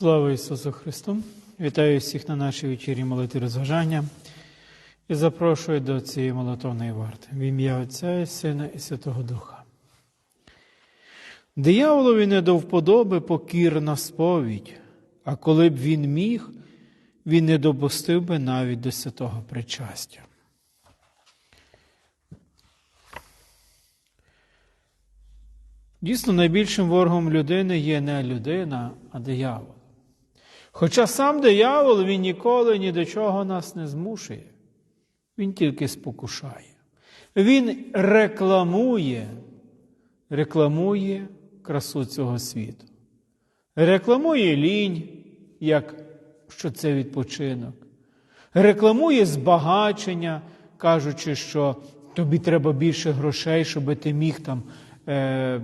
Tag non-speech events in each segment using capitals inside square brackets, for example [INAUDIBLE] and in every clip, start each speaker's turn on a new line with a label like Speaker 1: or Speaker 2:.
Speaker 1: Слава Ісусу Христу! Вітаю всіх на нашій вечірі молитві розважання і запрошую до цієї молитовної варти в ім'я Отця і Сина і Святого Духа. Дияволові не до вподоби покірна сповідь, а коли б він міг, він не допустив би навіть до святого причастя. Дійсно, найбільшим ворогом людини є не людина, а диявол. Хоча сам диявол він ніколи ні до чого нас не змушує, він тільки спокушає. Він рекламує, рекламує красу цього світу. Рекламує лінь, як що це відпочинок. Рекламує збагачення, кажучи, що тобі треба більше грошей, щоб ти міг там. Е,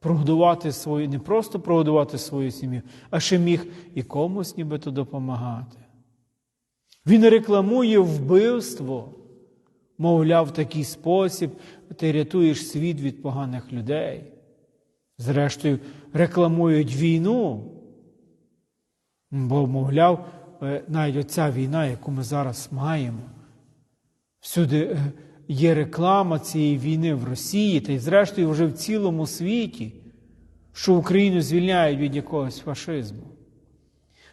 Speaker 1: прогодувати свою, не просто прогодувати свою сім'ю, а ще міг і комусь нібито допомагати. Він рекламує вбивство, мовляв, в такий спосіб ти рятуєш світ від поганих людей. Зрештою, рекламують війну. Бо, мовляв, е, навіть оця війна, яку ми зараз маємо, всюди е, є реклама цієї війни в Росії та й, зрештою, вже в цілому світі, що Україну звільняють від якогось фашизму.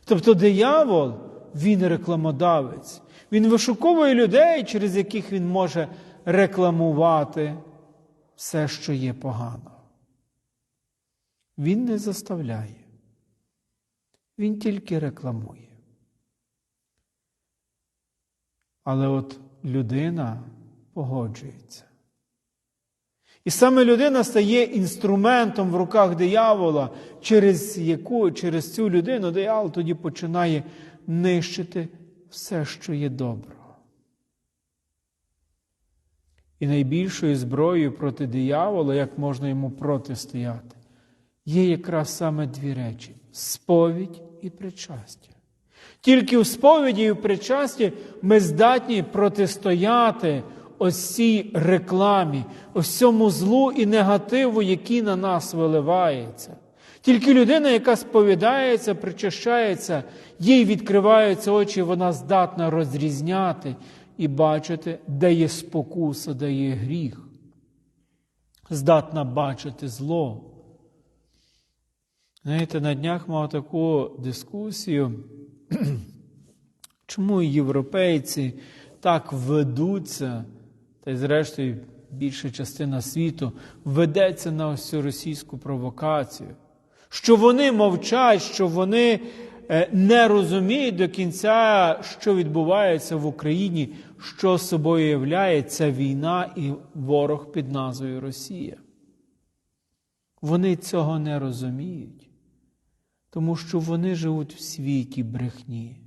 Speaker 1: Тобто диявол, він рекламодавець, він вишуковує людей, через яких він може рекламувати все, що є погано. Він не заставляє, він тільки рекламує. Але от людина погоджується. І саме людина стає інструментом в руках диявола, через яку, через цю людину диявол тоді починає нищити все, що є доброго. І найбільшою зброєю проти диявола, як можна йому протистояти, є якраз саме дві речі сповідь і причастя. Тільки в сповіді і в причасті ми здатні протистояти ось цій рекламі, ось цьому злу і негативу, який на нас виливається. Тільки людина, яка сповідається, причащається, їй відкриваються очі, вона здатна розрізняти і бачити, де є спокуса, де є гріх. Здатна бачити зло. Знаєте, на днях мав таку дискусію, [CLEARS THROAT] чому європейці так ведуться та й, зрештою, більша частина світу ведеться на ось цю російську провокацію, що вони мовчать, що вони е, не розуміють до кінця, що відбувається в Україні, що собою являє ця війна і ворог під назвою Росія. Вони цього не розуміють, тому що вони живуть в світі брехні.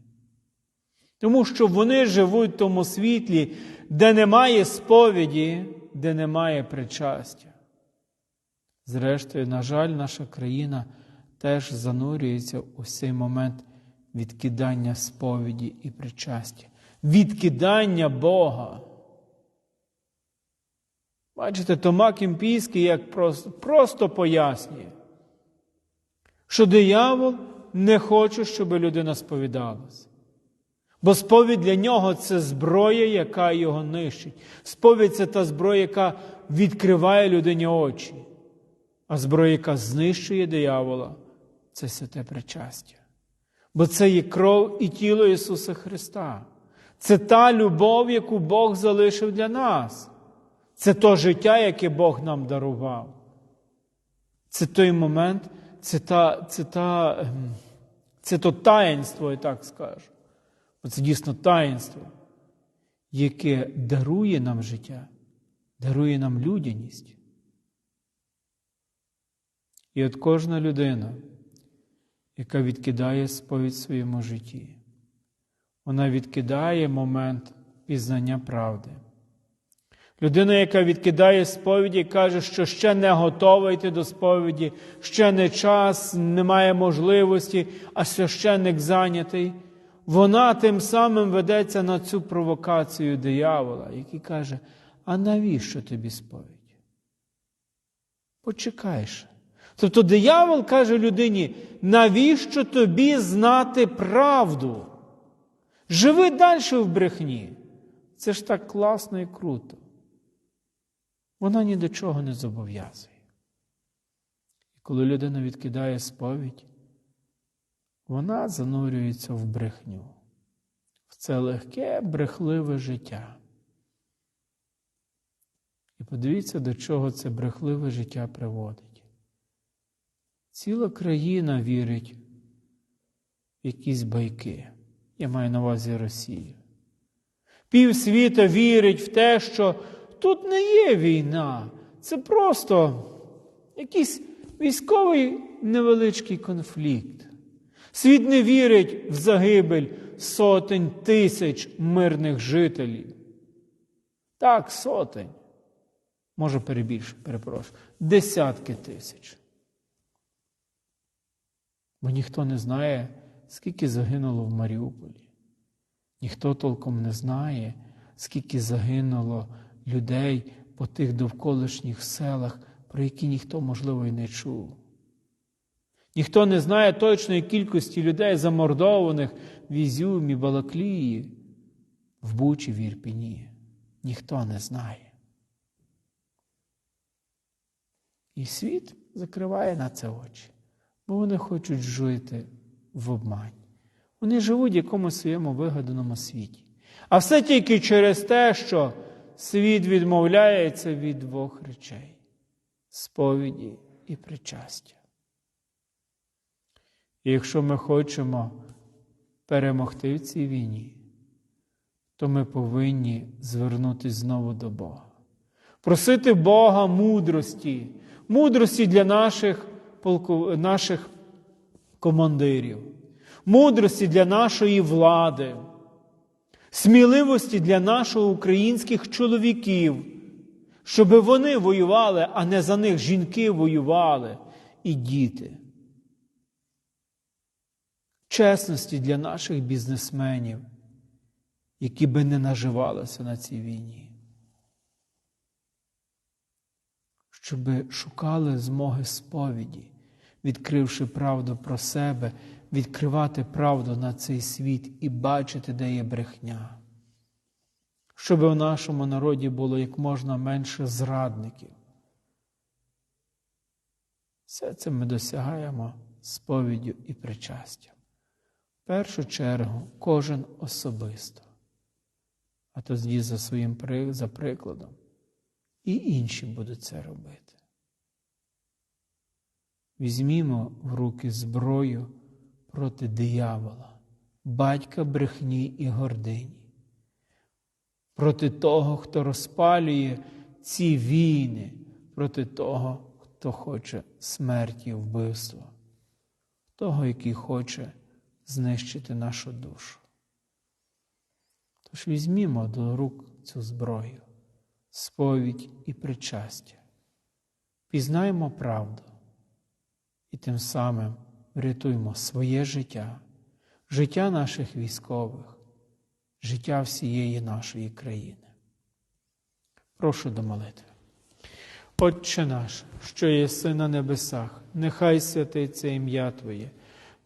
Speaker 1: Тому що вони живуть в тому світлі, де немає сповіді, де немає причастя. Зрештою, на жаль, наша країна теж занурюється у цей момент відкидання сповіді і причастя, відкидання Бога. Бачите, Тома Кімпійський як просто, просто пояснює, що диявол не хоче, щоб людина сповідалася. Бо сповідь для нього це зброя, яка його нищить. Сповідь це та зброя, яка відкриває людині очі. А зброя, яка знищує диявола, це святе причастя. Бо це є кров і тіло Ісуса Христа. Це та любов, яку Бог залишив для нас. Це то життя, яке Бог нам дарував. Це той момент, це та, це та, ем, це то таїнство, я так скажу. Оце дійсно таїнство, яке дарує нам життя, дарує нам людяність. І от кожна людина, яка відкидає сповідь в своєму житті, вона відкидає момент пізнання правди. Людина, яка відкидає сповіді, каже, що ще не готова йти до сповіді, ще не час, немає можливості, а священник зайнятий вона тим самим ведеться на цю провокацію диявола, який каже: а навіщо тобі сповідь? Почекайше. Тобто диявол каже людині, навіщо тобі знати правду? Живи далі в брехні. Це ж так класно і круто. Вона ні до чого не зобов'язує. І коли людина відкидає сповідь, вона занурюється в брехню, в це легке, брехливе життя. І подивіться, до чого це брехливе життя приводить. Ціла країна вірить в якісь байки. Я маю на увазі Росію. Пів світа вірить в те, що тут не є війна, це просто якийсь військовий невеличкий конфлікт. Світ не вірить в загибель сотень тисяч мирних жителів. Так, сотень. Може, перебільшую, перепрошую, десятки тисяч. Бо ніхто не знає, скільки загинуло в Маріуполі. Ніхто толком не знає, скільки загинуло людей по тих довколишніх селах, про які ніхто, можливо, і не чув. Ніхто не знає точної кількості людей, замордованих в Ізюмі, Балаклії, в Бучі, в Ірпіні. Ніхто не знає. І світ закриває на це очі, бо вони хочуть жити в обмані. Вони живуть в якомусь своєму вигаданому світі. А все тільки через те, що світ відмовляється від двох речей сповіді і причастя. І якщо ми хочемо перемогти в цій війні, то ми повинні звернутися знову до Бога, просити Бога мудрості, мудрості для наших, полку... наших командирів, мудрості для нашої влади, сміливості для наших українських чоловіків, щоб вони воювали, а не за них жінки воювали і діти. Чесності для наших бізнесменів, які би не наживалися на цій війні. Щоб шукали змоги сповіді, відкривши правду про себе, відкривати правду на цей світ і бачити, де є брехня. Щоб в нашому народі було як можна менше зрадників. Все це ми досягаємо сповіддю і причастям. Першу чергу кожен особисто, а тоді за своїм за прикладом. І інші будуть це робити. Візьмімо в руки зброю проти диявола, батька брехні і гордині, проти того, хто розпалює ці війни, проти того, хто хоче смерті, вбивства, того, який хоче знищити нашу душу. Тож візьмімо до рук цю зброю, сповідь і причастя, пізнаємо правду і тим самим врятуємо своє життя, життя наших військових, життя всієї нашої країни. Прошу до молитви. Отче наш, що єси на небесах, нехай святиться ім'я Твоє,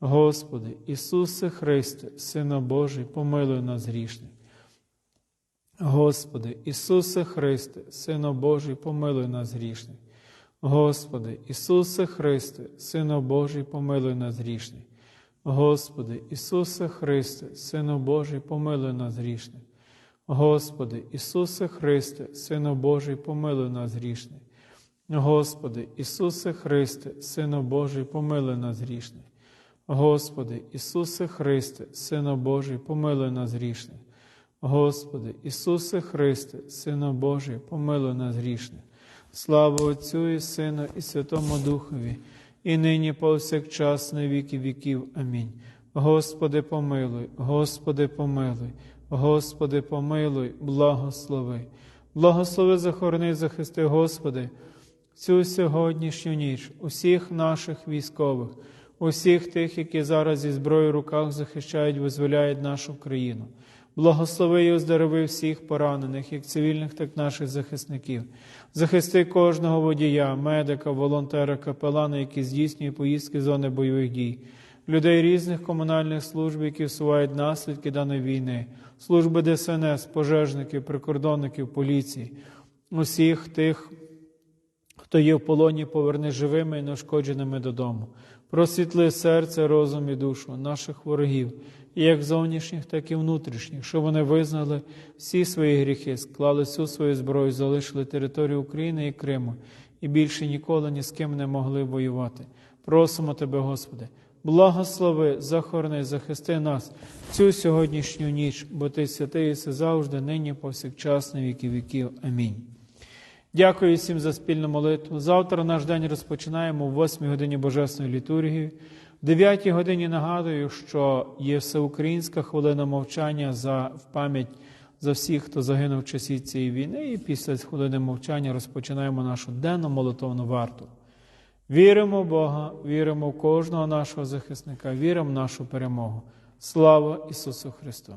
Speaker 1: Господи, Ісусе Христе, Сино Божий, помилуй нас грішних. Господи, Ісусе Христе, Сино Божий, помилуй нас грішних. Господи, Ісусе Христе, Сино Божий, помилуй нас грішних. Господи, Ісусе Христе, Сино Божий, помилуй нас грішних. Господи, Ісусе Христе, Сино Божий, помилуй нас грішних. Господи, Ісусе Христе, Сино Божий, помилуй нас грішних. Господи, Ісусе Христе, Сино Божий, помилуй нас грішних. Господи, Ісусе Христе, Сино Божий, помилуй нас грішних. Слава Отцю і Сину, і Святому Духові і нині повсякчас на віки віків. Амінь. Господи, помилуй, Господи, помилуй, Господи, помилуй, благослови. Благослови, захорони, захисти, Господи, цю сьогоднішню ніч, усіх наших військових, усіх тих, які зараз зі зброєю в руках захищають, визволяють нашу країну. Благослови і оздорови всіх поранених, як цивільних, так і наших захисників. Захисти кожного водія, медика, волонтера, капелана, які здійснюють поїздки зони бойових дій, людей різних комунальних служб, які всувають наслідки даної війни, служби ДСНС, пожежників, прикордонників, поліції, усіх тих, хто є в полоні, поверни живими і неушкодженими додому. Просвітли серце, розум і душу наших ворогів, і як зовнішніх, так і внутрішніх, щоб вони визнали всі свої гріхи, склали всю свою зброю, залишили територію України і Криму, і більше ніколи ні з ким не могли воювати. Просимо Тебе, Господи, благослови, захорони, захисти нас цю сьогоднішню ніч, бо Ти святий і завжди, нині, повсякчас, на віки віків. Амінь. Дякую всім за спільну молитву. Завтра наш день розпочинаємо в 8 годині Божесної літургії. В 9 годині нагадую, що є всеукраїнська хвилина мовчання за, в пам'ять за всіх, хто загинув в часі цієї війни. І після хвилини мовчання розпочинаємо нашу денну молитовну варту. Віримо в Бога, віримо в кожного нашого захисника, віримо в нашу перемогу. Слава Ісусу Христу!